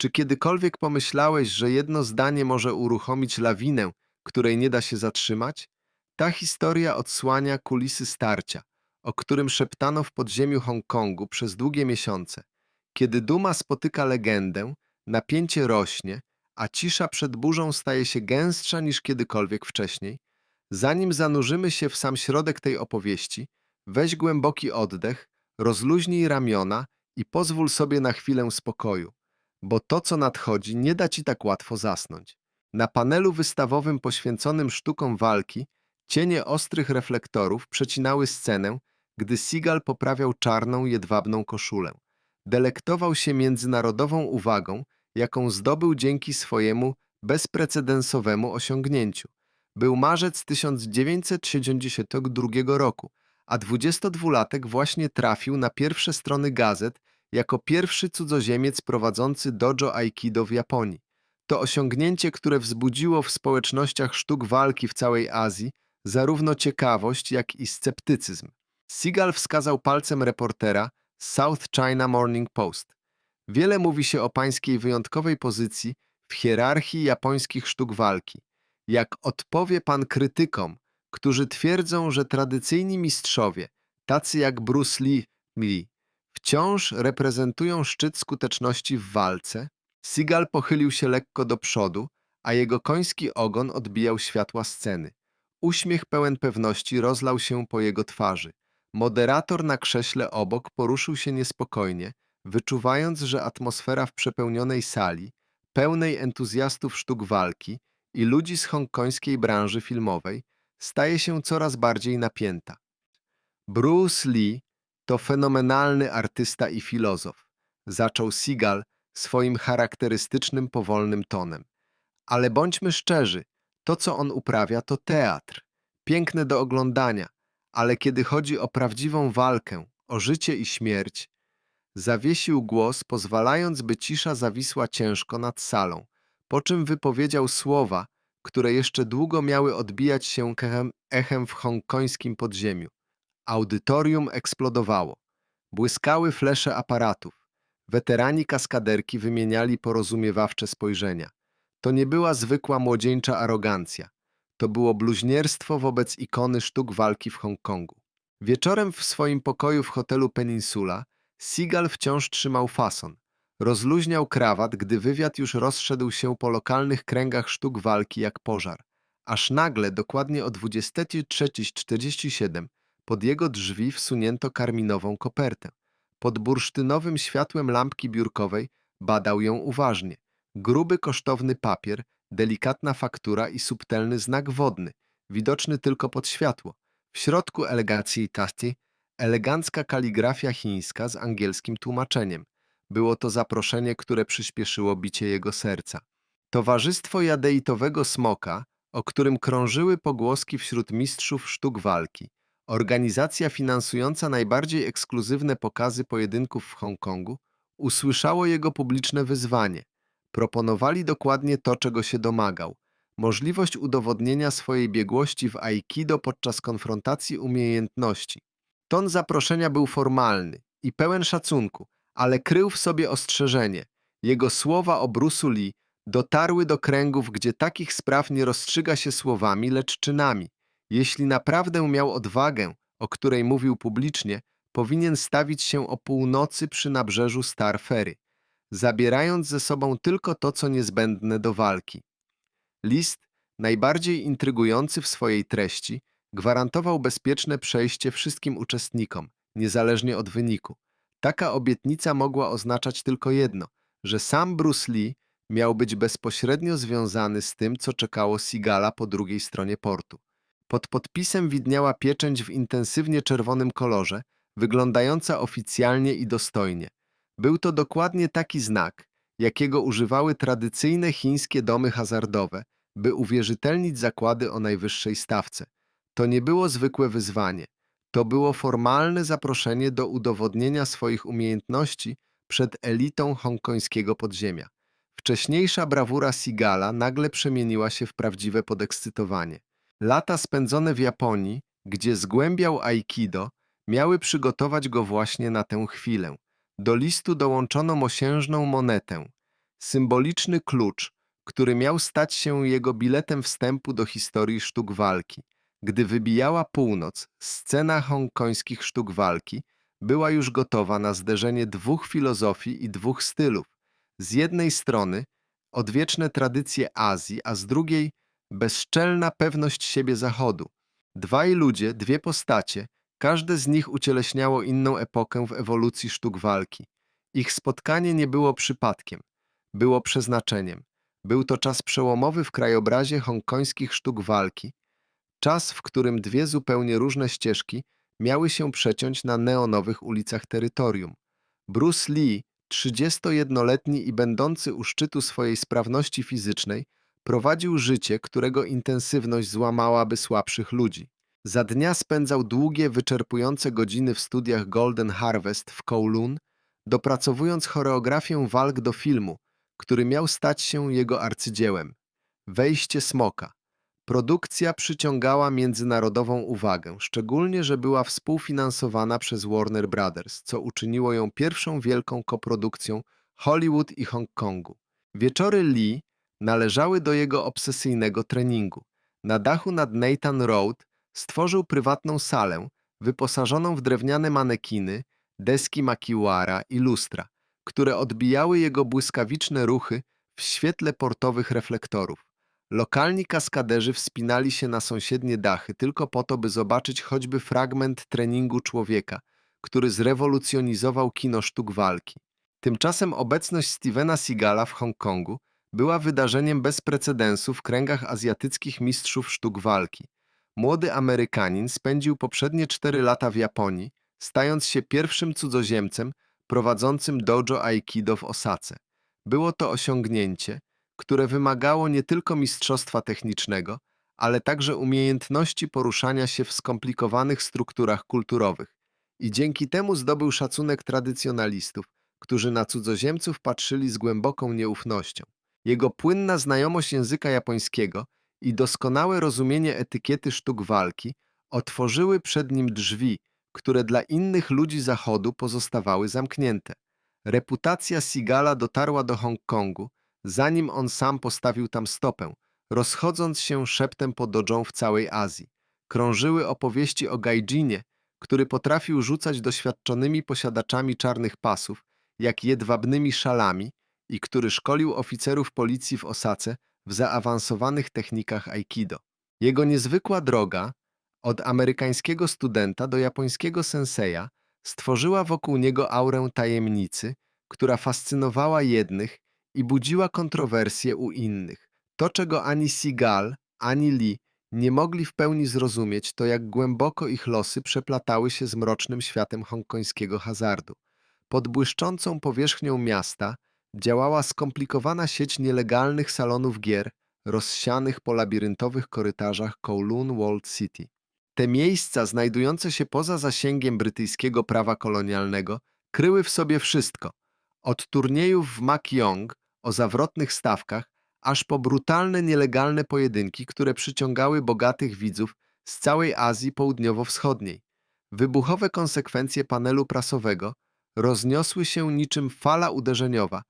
Czy kiedykolwiek pomyślałeś, że jedno zdanie może uruchomić lawinę, której nie da się zatrzymać? Ta historia odsłania kulisy starcia, o którym szeptano w podziemiu Hongkongu przez długie miesiące. Kiedy duma spotyka legendę, napięcie rośnie, a cisza przed burzą staje się gęstsza niż kiedykolwiek wcześniej. Zanim zanurzymy się w sam środek tej opowieści, weź głęboki oddech, rozluźnij ramiona i pozwól sobie na chwilę spokoju, bo to, co nadchodzi, nie da ci tak łatwo zasnąć. Na panelu wystawowym poświęconym sztukom walki cienie ostrych reflektorów przecinały scenę, gdy Seagal poprawiał czarną, jedwabną koszulę. Delektował się międzynarodową uwagą, jaką zdobył dzięki swojemu bezprecedensowemu osiągnięciu. Był marzec 1972 roku, a 22-latek właśnie trafił na pierwsze strony gazet jako pierwszy cudzoziemiec prowadzący dojo aikido w Japonii. To osiągnięcie, które wzbudziło w społecznościach sztuk walki w całej Azji zarówno ciekawość, jak i sceptycyzm. Seagal wskazał palcem reportera South China Morning Post. Wiele mówi się o pańskiej wyjątkowej pozycji w hierarchii japońskich sztuk walki. Jak odpowie pan krytykom, którzy twierdzą, że tradycyjni mistrzowie, tacy jak Bruce Lee, Lee wciąż reprezentują szczyt skuteczności w walce? Seagal pochylił się lekko do przodu, a jego koński ogon odbijał światła sceny. Uśmiech pełen pewności rozlał się po jego twarzy. Moderator na krześle obok poruszył się niespokojnie, wyczuwając, że atmosfera w przepełnionej sali, pełnej entuzjastów sztuk walki i ludzi z hongkońskiej branży filmowej, staje się coraz bardziej napięta. Bruce Lee to fenomenalny artysta i filozof, zaczął Seagal swoim charakterystycznym, powolnym tonem. Ale bądźmy szczerzy, to co on uprawia to teatr, piękne do oglądania, ale kiedy chodzi o prawdziwą walkę, o życie i śmierć, zawiesił głos, pozwalając, by cisza zawisła ciężko nad salą, po czym wypowiedział słowa, które jeszcze długo miały odbijać się echem w hongkońskim podziemiu. Audytorium eksplodowało. Błyskały flesze aparatów. Weterani kaskaderki wymieniali porozumiewawcze spojrzenia. To nie była zwykła młodzieńcza arogancja. To było bluźnierstwo wobec ikony sztuk walki w Hongkongu. Wieczorem w swoim pokoju w hotelu Peninsula Seagal wciąż trzymał fason. Rozluźniał krawat, gdy wywiad już rozszedł się po lokalnych kręgach sztuk walki jak pożar. Aż nagle, dokładnie o 23.47, pod jego drzwi wsunięto karminową kopertę. Pod bursztynowym światłem lampki biurkowej badał ją uważnie. Gruby, kosztowny papier, delikatna faktura i subtelny znak wodny, widoczny tylko pod światło. W środku elegancji tasty elegancka kaligrafia chińska z angielskim tłumaczeniem. Było to zaproszenie, które przyspieszyło bicie jego serca. Towarzystwo jadeitowego smoka, o którym krążyły pogłoski wśród mistrzów sztuk walki, organizacja finansująca najbardziej ekskluzywne pokazy pojedynków w Hongkongu, usłyszało jego publiczne wyzwanie. Proponowali dokładnie to, czego się domagał. Możliwość udowodnienia swojej biegłości w aikido podczas konfrontacji umiejętności. Ton zaproszenia był formalny i pełen szacunku, ale krył w sobie ostrzeżenie. Jego słowa o Bruce'u Lee dotarły do kręgów, gdzie takich spraw nie rozstrzyga się słowami, lecz czynami. Jeśli naprawdę miał odwagę, o której mówił publicznie, powinien stawić się o północy przy nabrzeżu Star Ferry, zabierając ze sobą tylko to, co niezbędne do walki. List, najbardziej intrygujący w swojej treści, gwarantował bezpieczne przejście wszystkim uczestnikom, niezależnie od wyniku. Taka obietnica mogła oznaczać tylko jedno, że sam Bruce Lee miał być bezpośrednio związany z tym, co czekało Sigala po drugiej stronie portu. Pod podpisem widniała pieczęć w intensywnie czerwonym kolorze, wyglądająca oficjalnie i dostojnie. Był to dokładnie taki znak, jakiego używały tradycyjne chińskie domy hazardowe, by uwierzytelnić zakłady o najwyższej stawce. To nie było zwykłe wyzwanie. To było formalne zaproszenie do udowodnienia swoich umiejętności przed elitą hongkońskiego podziemia. Wcześniejsza brawura Sigala nagle przemieniła się w prawdziwe podekscytowanie. Lata spędzone w Japonii, gdzie zgłębiał aikido, miały przygotować go właśnie na tę chwilę. Do listu dołączono mosiężną monetę, symboliczny klucz, który miał stać się jego biletem wstępu do historii sztuk walki. Gdy wybijała północ, scena hongkońskich sztuk walki była już gotowa na zderzenie dwóch filozofii i dwóch stylów. Z jednej strony odwieczne tradycje Azji, a z drugiej bezczelna pewność siebie Zachodu. Dwaj ludzie, dwie postacie, każde z nich ucieleśniało inną epokę w ewolucji sztuk walki. Ich spotkanie nie było przypadkiem, było przeznaczeniem. Był to czas przełomowy w krajobrazie hongkońskich sztuk walki, czas, w którym dwie zupełnie różne ścieżki miały się przeciąć na neonowych ulicach terytorium. Bruce Lee, 31-letni i będący u szczytu swojej sprawności fizycznej, prowadził życie, którego intensywność złamałaby słabszych ludzi. Za dnia spędzał długie, wyczerpujące godziny w studiach Golden Harvest w Kowloon, dopracowując choreografię walk do filmu, który miał stać się jego arcydziełem. Wejście smoka. Produkcja przyciągała międzynarodową uwagę, szczególnie, że była współfinansowana przez Warner Brothers, co uczyniło ją pierwszą wielką koprodukcją Hollywood i Hongkongu. Wieczory Lee należały do jego obsesyjnego treningu. Na dachu nad Nathan Road stworzył prywatną salę, wyposażoną w drewniane manekiny, deski makiwara i lustra, które odbijały jego błyskawiczne ruchy w świetle portowych reflektorów. Lokalni kaskaderzy wspinali się na sąsiednie dachy tylko po to, by zobaczyć choćby fragment treningu człowieka, który zrewolucjonizował kino sztuk walki. Tymczasem obecność Stevena Seagala w Hongkongu była wydarzeniem bez precedensu w kręgach azjatyckich mistrzów sztuk walki. Młody Amerykanin spędził poprzednie cztery lata w Japonii, stając się pierwszym cudzoziemcem prowadzącym dojo Aikido w Osace. Było to osiągnięcie, które wymagało nie tylko mistrzostwa technicznego, ale także umiejętności poruszania się w skomplikowanych strukturach kulturowych i dzięki temu zdobył szacunek tradycjonalistów, którzy na cudzoziemców patrzyli z głęboką nieufnością. Jego płynna znajomość języka japońskiego i doskonałe rozumienie etykiety sztuk walki otworzyły przed nim drzwi, które dla innych ludzi Zachodu pozostawały zamknięte. Reputacja Sigala dotarła do Hongkongu, zanim on sam postawił tam stopę, rozchodząc się szeptem po dodżą w całej Azji. Krążyły opowieści o Gaijinie, który potrafił rzucać doświadczonymi posiadaczami czarnych pasów, jak jedwabnymi szalami i który szkolił oficerów policji w Osace w zaawansowanych technikach aikido. Jego niezwykła droga, od amerykańskiego studenta do japońskiego senseja, stworzyła wokół niego aurę tajemnicy, która fascynowała jednych i budziła kontrowersje u innych. To, czego ani Seagal, ani Lee nie mogli w pełni zrozumieć, to jak głęboko ich losy przeplatały się z mrocznym światem hongkońskiego hazardu. Pod błyszczącą powierzchnią miasta działała skomplikowana sieć nielegalnych salonów gier rozsianych po labiryntowych korytarzach Kowloon Walled City. Te miejsca, znajdujące się poza zasięgiem brytyjskiego prawa kolonialnego, kryły w sobie wszystko – od turniejów w Makyong o zawrotnych stawkach, aż po brutalne, nielegalne pojedynki, które przyciągały bogatych widzów z całej Azji Południowo-Wschodniej. Wybuchowe konsekwencje panelu prasowego rozniosły się niczym fala uderzeniowa,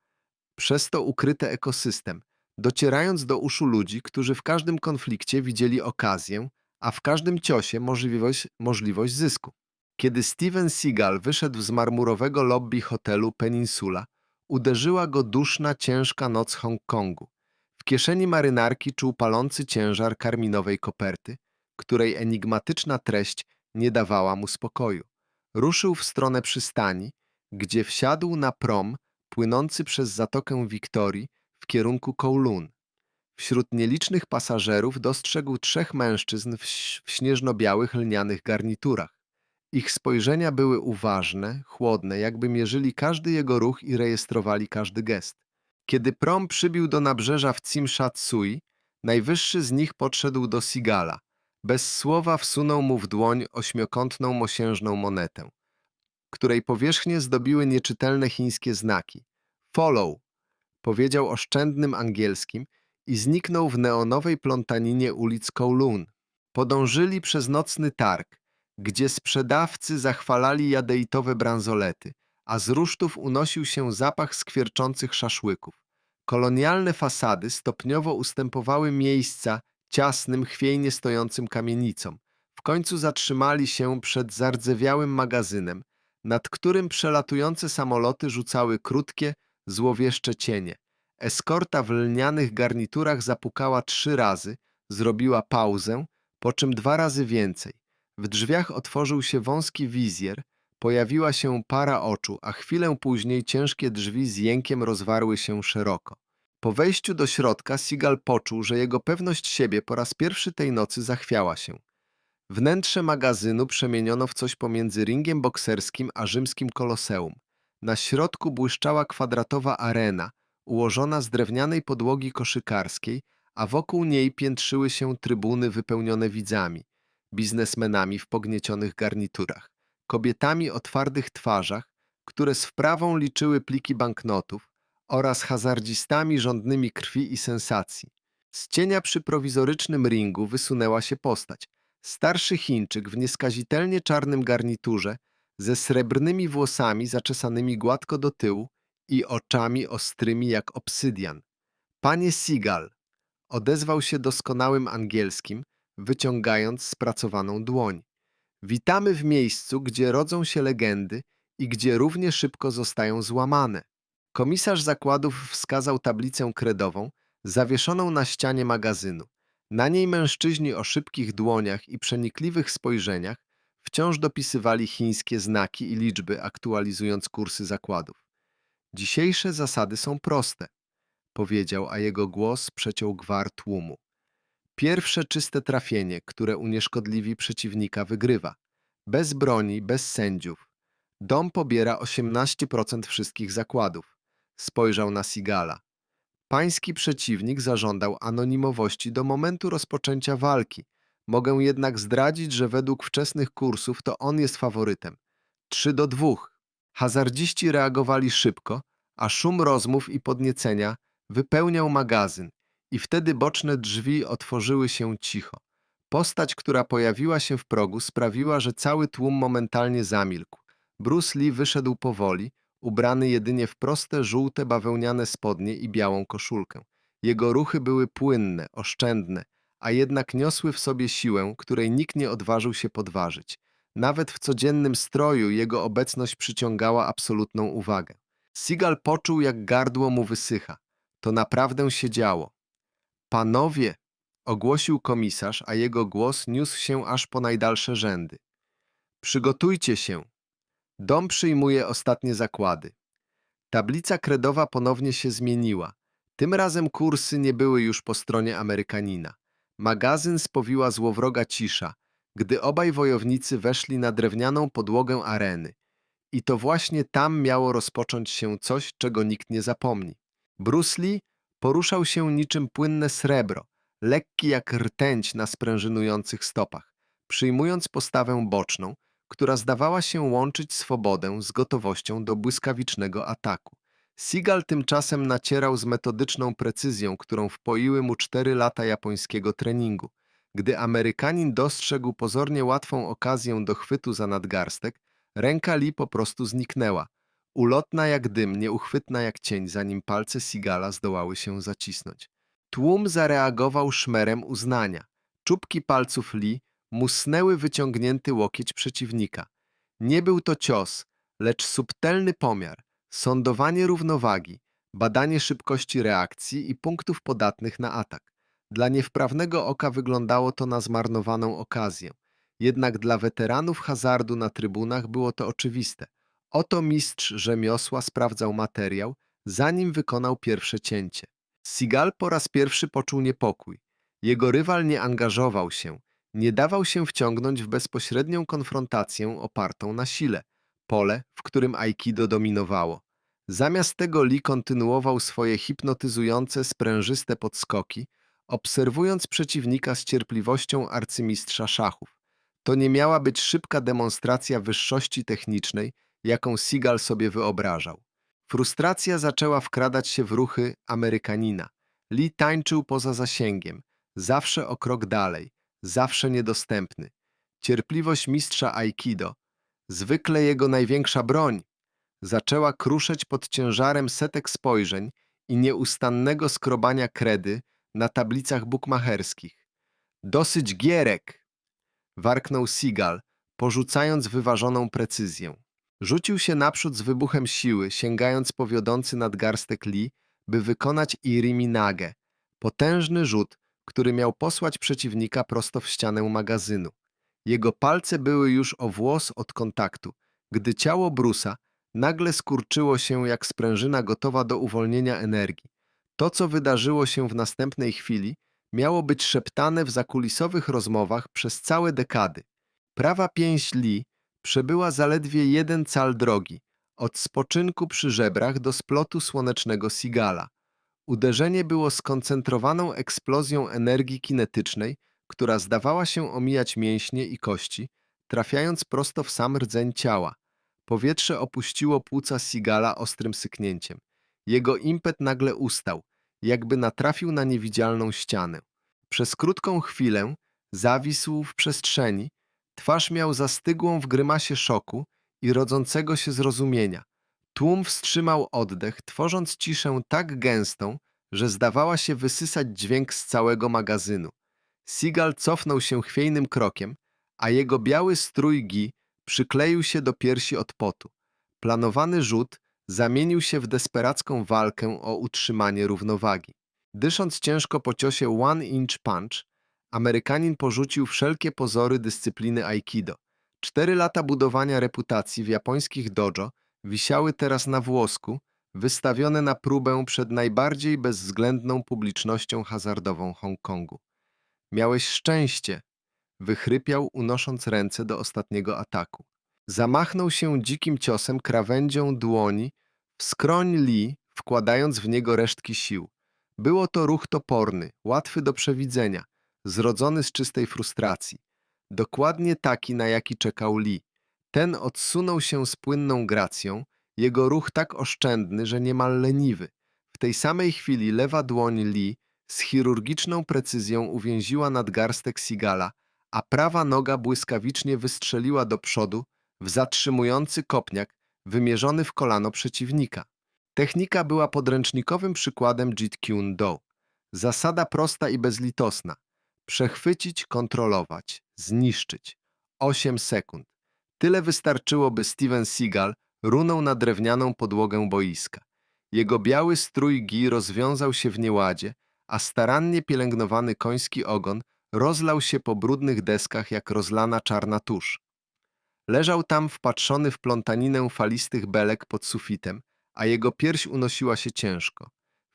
przez to ukryty ekosystem, docierając do uszu ludzi, którzy w każdym konflikcie widzieli okazję, a w każdym ciosie możliwość, możliwość zysku. Kiedy Steven Seagal wyszedł z marmurowego lobby hotelu Peninsula, uderzyła go duszna, ciężka noc Hongkongu. W kieszeni marynarki czuł palący ciężar karminowej koperty, której enigmatyczna treść nie dawała mu spokoju. Ruszył w stronę przystani, gdzie wsiadł na prom płynący przez Zatokę Wiktorii w kierunku Kowloon. Wśród nielicznych pasażerów dostrzegł trzech mężczyzn w, w śnieżno-białych lnianych garniturach. Ich spojrzenia były uważne, chłodne, jakby mierzyli każdy jego ruch i rejestrowali każdy gest. Kiedy prom przybił do nabrzeża w Tsui, najwyższy z nich podszedł do Sigala. Bez słowa wsunął mu w dłoń ośmiokątną mosiężną monetę, której powierzchnię zdobiły nieczytelne chińskie znaki. Follow, powiedział oszczędnym angielskim i zniknął w neonowej plątaninie ulic Kowloon. Podążyli przez nocny targ, gdzie sprzedawcy zachwalali jadeitowe bransolety, a z rusztów unosił się zapach skwierczących szaszłyków. Kolonialne fasady stopniowo ustępowały miejsca ciasnym, chwiejnie stojącym kamienicom. W końcu zatrzymali się przed zardzewiałym magazynem, nad którym przelatujące samoloty rzucały krótkie, złowieszcze cienie. Eskorta w lnianych garniturach zapukała trzy razy, zrobiła pauzę, po czym dwa razy więcej. W drzwiach otworzył się wąski wizjer, pojawiła się para oczu, a chwilę później ciężkie drzwi z jękiem rozwarły się szeroko. Po wejściu do środka Sigal poczuł, że jego pewność siebie po raz pierwszy tej nocy zachwiała się. Wnętrze magazynu przemieniono w coś pomiędzy ringiem bokserskim a rzymskim koloseum. Na środku błyszczała kwadratowa arena, ułożona z drewnianej podłogi koszykarskiej, a wokół niej piętrzyły się trybuny wypełnione widzami, biznesmenami w pogniecionych garniturach, kobietami o twardych twarzach, które z wprawą liczyły pliki banknotów oraz hazardzistami żądnymi krwi i sensacji. Z cienia przy prowizorycznym ringu wysunęła się postać. Starszy Chińczyk w nieskazitelnie czarnym garniturze, ze srebrnymi włosami zaczesanymi gładko do tyłu i oczami ostrymi jak obsydian. Panie Sigal, odezwał się doskonałym angielskim, wyciągając spracowaną dłoń. Witamy w miejscu, gdzie rodzą się legendy i gdzie równie szybko zostają złamane. Komisarz zakładów wskazał tablicę kredową, zawieszoną na ścianie magazynu. Na niej mężczyźni o szybkich dłoniach i przenikliwych spojrzeniach wciąż dopisywali chińskie znaki i liczby, aktualizując kursy zakładów. Dzisiejsze zasady są proste, powiedział, a jego głos przeciął gwar tłumu. Pierwsze czyste trafienie, które unieszkodliwi przeciwnika, wygrywa. Bez broni, bez sędziów. Dom pobiera 18% wszystkich zakładów. Spojrzał na Sigala. Pański przeciwnik zażądał anonimowości do momentu rozpoczęcia walki. Mogę jednak zdradzić, że według wczesnych kursów to on jest faworytem. Trzy do dwóch. Hazardziści reagowali szybko, a szum rozmów i podniecenia wypełniał magazyn i wtedy boczne drzwi otworzyły się cicho. Postać, która pojawiła się w progu, sprawiła, że cały tłum momentalnie zamilkł. Bruce Lee wyszedł powoli, ubrany jedynie w proste, żółte bawełniane spodnie i białą koszulkę. Jego ruchy były płynne, oszczędne, a jednak niosły w sobie siłę, której nikt nie odważył się podważyć. Nawet w codziennym stroju jego obecność przyciągała absolutną uwagę. Sigal poczuł, jak gardło mu wysycha. To naprawdę się działo. Panowie, ogłosił komisarz, a jego głos niósł się aż po najdalsze rzędy. Przygotujcie się. Dom przyjmuje ostatnie zakłady. Tablica kredowa ponownie się zmieniła. Tym razem kursy nie były już po stronie Amerykanina. Magazyn spowiła złowroga cisza, gdy obaj wojownicy weszli na drewnianą podłogę areny. I to właśnie tam miało rozpocząć się coś, czego nikt nie zapomni. Bruce Lee poruszał się niczym płynne srebro, lekki jak rtęć na sprężynujących stopach, przyjmując postawę boczną, która zdawała się łączyć swobodę z gotowością do błyskawicznego ataku. Seagal tymczasem nacierał z metodyczną precyzją, którą wpoiły mu cztery lata japońskiego treningu. Gdy Amerykanin dostrzegł pozornie łatwą okazję do chwytu za nadgarstek, ręka Lee po prostu zniknęła. Ulotna jak dym, nieuchwytna jak cień, zanim palce Sigala zdołały się zacisnąć. Tłum zareagował szmerem uznania. Czubki palców Lee musnęły wyciągnięty łokieć przeciwnika. Nie był to cios, lecz subtelny pomiar, sądowanie równowagi, badanie szybkości reakcji i punktów podatnych na atak. Dla niewprawnego oka wyglądało to na zmarnowaną okazję. Jednak dla weteranów hazardu na trybunach było to oczywiste. Oto mistrz rzemiosła sprawdzał materiał, zanim wykonał pierwsze cięcie. Sigal po raz pierwszy poczuł niepokój. Jego rywal nie angażował się, nie dawał się wciągnąć w bezpośrednią konfrontację opartą na sile, pole, w którym aikido dominowało. Zamiast tego Lee kontynuował swoje hipnotyzujące, sprężyste podskoki, obserwując przeciwnika z cierpliwością arcymistrza szachów. To nie miała być szybka demonstracja wyższości technicznej, jaką Seagal sobie wyobrażał. Frustracja zaczęła wkradać się w ruchy Amerykanina. Lee tańczył poza zasięgiem, zawsze o krok dalej, zawsze niedostępny. Cierpliwość mistrza Aikido, zwykle jego największa broń, zaczęła kruszeć pod ciężarem setek spojrzeń i nieustannego skrobania kredy na tablicach bukmacherskich. Dosyć gierek! warknął Seagal, porzucając wyważoną precyzję. Rzucił się naprzód z wybuchem siły, sięgając po wiodący nadgarstek Lee, by wykonać Irimi Nagę. Potężny rzut, który miał posłać przeciwnika prosto w ścianę magazynu. Jego palce były już o włos od kontaktu, gdy ciało Brusa nagle skurczyło się jak sprężyna gotowa do uwolnienia energii. To, co wydarzyło się w następnej chwili, miało być szeptane w zakulisowych rozmowach przez całe dekady. Prawa pięść Lee przebyła zaledwie jeden cal drogi, od spoczynku przy żebrach do splotu słonecznego Sigala. Uderzenie było skoncentrowaną eksplozją energii kinetycznej, która zdawała się omijać mięśnie i kości, trafiając prosto w sam rdzeń ciała. Powietrze opuściło płuca Sigala ostrym syknięciem. Jego impet nagle ustał, jakby natrafił na niewidzialną ścianę. Przez krótką chwilę zawisł w przestrzeni, twarz miał zastygłą w grymasie szoku i rodzącego się zrozumienia. Tłum wstrzymał oddech, tworząc ciszę tak gęstą, że zdawała się wysysać dźwięk z całego magazynu. Seagal cofnął się chwiejnym krokiem, a jego biały strój gi przykleił się do piersi od potu. Planowany rzut zamienił się w desperacką walkę o utrzymanie równowagi. Dysząc ciężko po ciosie One Inch Punch, Amerykanin porzucił wszelkie pozory dyscypliny Aikido. Cztery lata budowania reputacji w japońskich dojo wisiały teraz na włosku, wystawione na próbę przed najbardziej bezwzględną publicznością hazardową Hongkongu. Miałeś szczęście, wychrypiał, unosząc ręce do ostatniego ataku. Zamachnął się dzikim ciosem krawędzią dłoni w skroń Lee, wkładając w niego resztki sił. Było to ruch toporny, łatwy do przewidzenia, zrodzony z czystej frustracji. Dokładnie taki, na jaki czekał Lee. Ten odsunął się z płynną gracją, jego ruch tak oszczędny, że niemal leniwy. W tej samej chwili lewa dłoń Lee z chirurgiczną precyzją uwięziła nadgarstek Sigala, a prawa noga błyskawicznie wystrzeliła do przodu w zatrzymujący kopniak wymierzony w kolano przeciwnika. Technika była podręcznikowym przykładem Jeet Kune Do. Zasada prosta i bezlitosna. Przechwycić, kontrolować, zniszczyć. 8 sekund. Tyle wystarczyło, by Steven Seagal runął na drewnianą podłogę boiska. Jego biały strój gi rozwiązał się w nieładzie, a starannie pielęgnowany koński ogon rozlał się po brudnych deskach jak rozlana czarna tusz. Leżał tam wpatrzony w plątaninę falistych belek pod sufitem, a jego pierś unosiła się ciężko.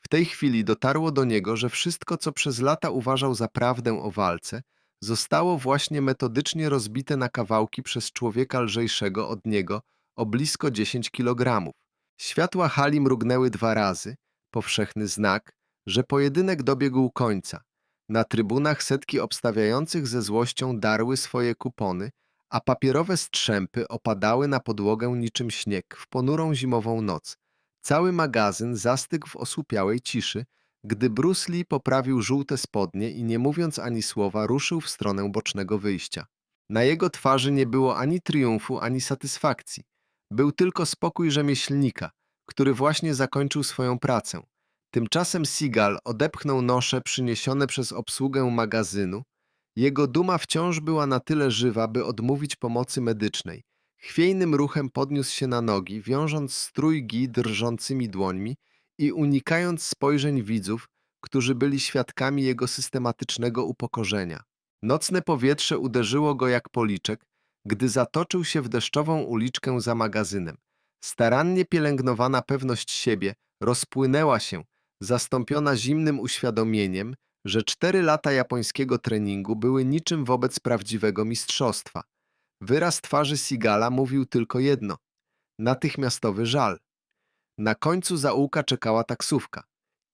W tej chwili dotarło do niego, że wszystko, co przez lata uważał za prawdę o walce, zostało właśnie metodycznie rozbite na kawałki przez człowieka lżejszego od niego o blisko 10 kilogramów. Światła hali mrugnęły dwa razy, powszechny znak, że pojedynek dobiegł końca. Na trybunach setki obstawiających ze złością darły swoje kupony, a papierowe strzępy opadały na podłogę niczym śnieg w ponurą zimową noc. Cały magazyn zastygł w osłupiałej ciszy, gdy Bruce Lee poprawił żółte spodnie i nie mówiąc ani słowa ruszył w stronę bocznego wyjścia. Na jego twarzy nie było ani triumfu, ani satysfakcji. Był tylko spokój rzemieślnika, który właśnie zakończył swoją pracę. Tymczasem Seagal odepchnął nosze przyniesione przez obsługę magazynu. Jego duma wciąż była na tyle żywa, by odmówić pomocy medycznej. Chwiejnym ruchem podniósł się na nogi, wiążąc strój gi drżącymi dłońmi i unikając spojrzeń widzów, którzy byli świadkami jego systematycznego upokorzenia. Nocne powietrze uderzyło go jak policzek, gdy zatoczył się w deszczową uliczkę za magazynem. Starannie pielęgnowana pewność siebie rozpłynęła się, zastąpiona zimnym uświadomieniem, że cztery lata japońskiego treningu były niczym wobec prawdziwego mistrzostwa. Wyraz twarzy Sigala mówił tylko jedno – natychmiastowy żal. Na końcu zaułka czekała taksówka.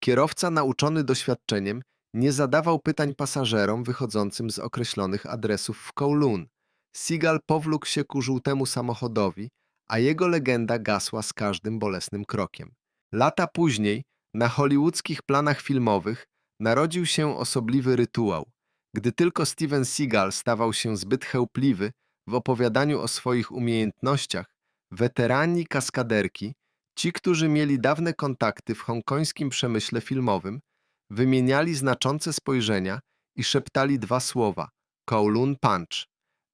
Kierowca, nauczony doświadczeniem, nie zadawał pytań pasażerom wychodzącym z określonych adresów w Kowloon. Seagal powlókł się ku żółtemu samochodowi, a jego legenda gasła z każdym bolesnym krokiem. Lata później, na hollywoodzkich planach filmowych, narodził się osobliwy rytuał. Gdy tylko Steven Seagal stawał się zbyt chełpliwy w opowiadaniu o swoich umiejętnościach, weterani kaskaderki Ci, którzy mieli dawne kontakty w hongkońskim przemyśle filmowym, wymieniali znaczące spojrzenia i szeptali dwa słowa Kowloon Punch.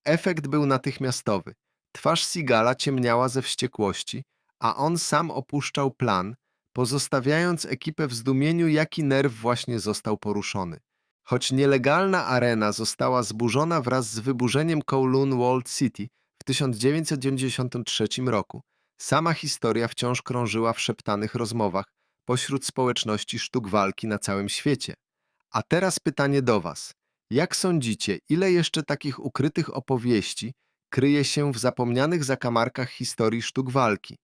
Efekt był natychmiastowy. Twarz Sigala ciemniała ze wściekłości, a on sam opuszczał plan, pozostawiając ekipę w zdumieniu, jaki nerw właśnie został poruszony. Choć nielegalna arena została zburzona wraz z wyburzeniem Kowloon Walled City w 1993 roku, sama historia wciąż krążyła w szeptanych rozmowach pośród społeczności sztuk walki na całym świecie. A teraz pytanie do Was. Jak sądzicie, ile jeszcze takich ukrytych opowieści kryje się w zapomnianych zakamarkach historii sztuk walki?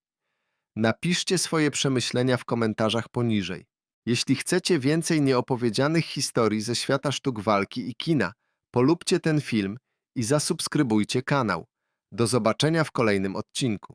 Napiszcie swoje przemyślenia w komentarzach poniżej. Jeśli chcecie więcej nieopowiedzianych historii ze świata sztuk walki i kina, polubcie ten film i zasubskrybujcie kanał. Do zobaczenia w kolejnym odcinku.